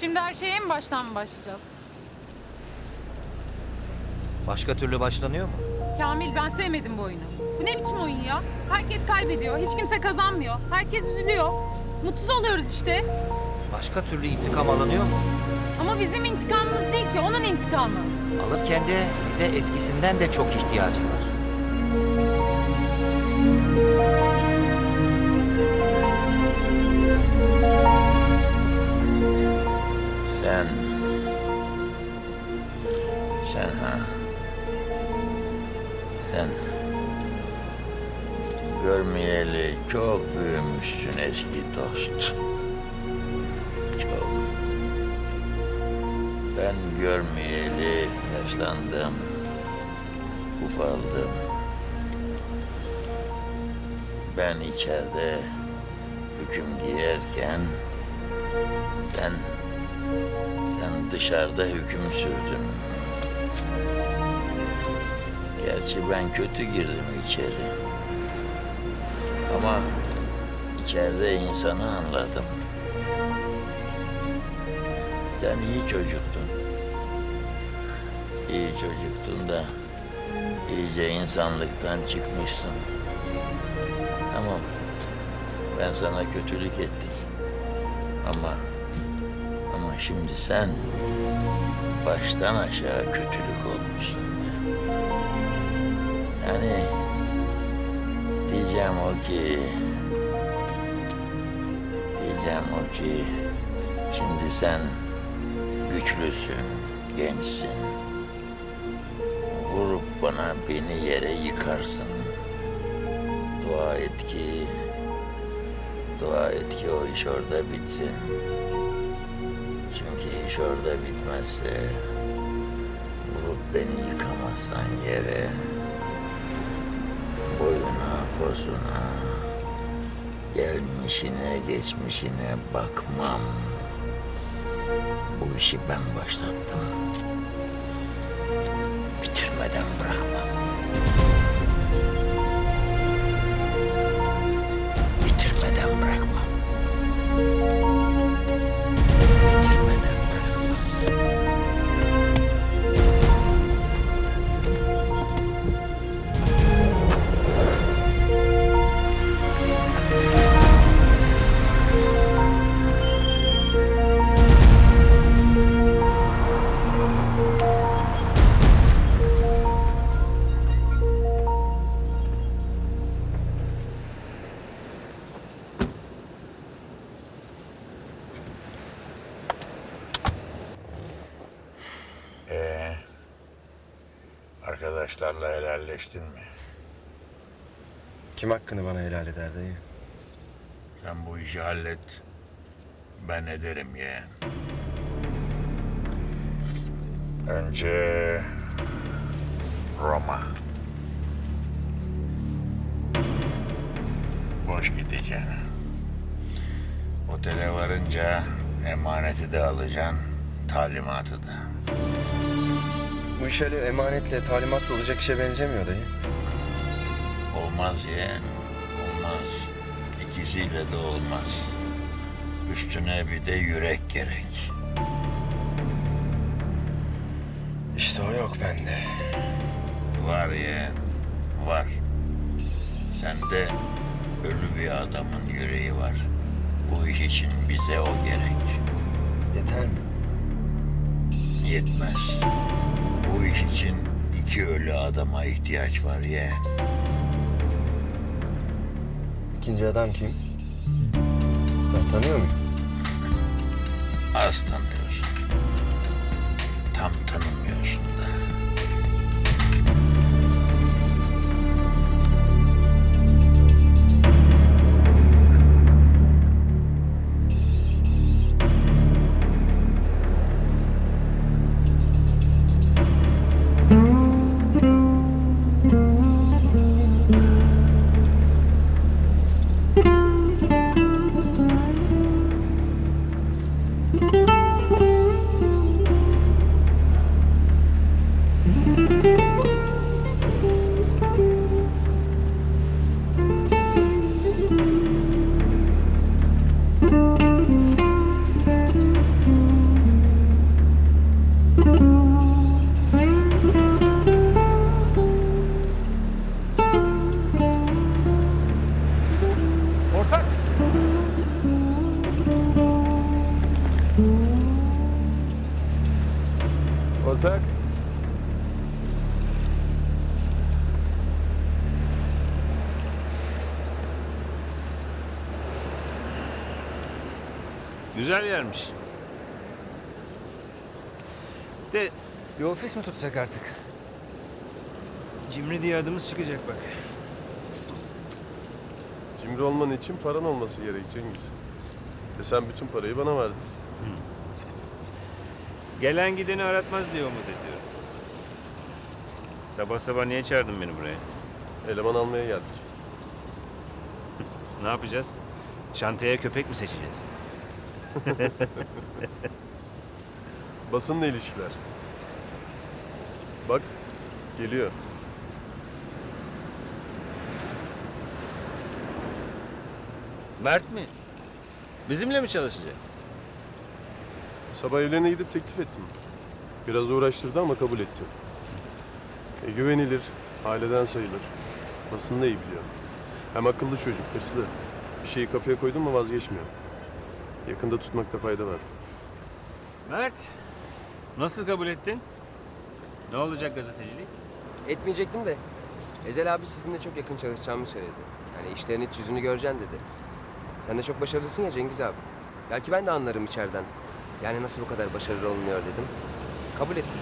Şimdi her şeye en baştan mı başlayacağız? Başka türlü başlanıyor mu? Kamil ben sevmedim bu oyunu. Bu ne biçim oyun ya? Herkes kaybediyor, hiç kimse kazanmıyor. Herkes üzülüyor. Mutsuz oluyoruz işte. Başka türlü intikam alınıyor mu? Ama bizim intikamımız değil ki, onun intikamı. Alırken de bize eskisinden de çok ihtiyacı var. Sen... Görmeyeli çok büyümüşsün eski dost. Çok. Ben görmeyeli yaşlandım. Ufaldım. Ben içeride hüküm giyerken sen sen dışarıda hüküm sürdün. Gerçi ben kötü girdim içeri. Ama içeride insanı anladım. Sen iyi çocuktun. İyi çocuktun da iyice insanlıktan çıkmışsın. Tamam. Ben sana kötülük ettim. Ama ama şimdi sen baştan aşağı kötülük olmuşsun. Yani diyeceğim o ki diyeceğim o ki şimdi sen güçlüsün, gençsin. Vurup bana beni yere yıkarsın. Dua et ki dua et ki o iş orada bitsin. Çünkü iş orada bitmezse vurup beni yıkamazsan yere fosuna, gelmişine, geçmişine bakmam. Bu işi ben başlattım. Arkadaşlarla helalleştin mi? Kim hakkını bana helal eder dayı? Sen bu işi hallet. Ben ederim yeğen. Önce Roma. Boş gideceksin. Otele varınca emaneti de alacaksın, talimatı da. Bu iş öyle emanetle, talimatla olacak işe benzemiyor dayı. Olmaz yeğen, olmaz. İkisiyle de olmaz. Üstüne bir de yürek gerek. İşte o yok bende. Var yeğen, var. Sende ölü bir adamın yüreği var. Bu iş için bize o gerek. Yeter mi? Yetmez. Adama ihtiyaç var yeğen. İkinci adam kim? Ben tanıyor muyum? Az tanıyorsun. Ortak. Güzel yermiş. De bir ofis mi tutsak artık? Cimri diye adımız çıkacak bak. Cimri olman için paran olması gerek Cengiz. E sen bütün parayı bana verdin. Gelen gideni aratmaz diye umut ediyorum. Sabah sabah niye çağırdın beni buraya? Eleman almaya geldik. Ne yapacağız? Şantiyeye köpek mi seçeceğiz? Basınla ilişkiler. Bak, geliyor. Mert mi? Bizimle mi çalışacak? Sabah evlerine gidip teklif ettim. Biraz uğraştırdı ama kabul etti. E, güvenilir, aileden sayılır. Basını da iyi biliyor. Hem akıllı çocuk, hırslı. Bir şeyi kafaya koydun mu vazgeçmiyor. Yakında tutmakta fayda var. Mert, nasıl kabul ettin? Ne olacak gazetecilik? Etmeyecektim de. Ezel abi sizinle çok yakın çalışacağımı söyledi. Yani işlerin hiç yüzünü göreceksin dedi. Sen de çok başarılısın ya Cengiz abi. Belki ben de anlarım içeriden. Yani nasıl bu kadar başarılı olunuyor dedim. Kabul ettim.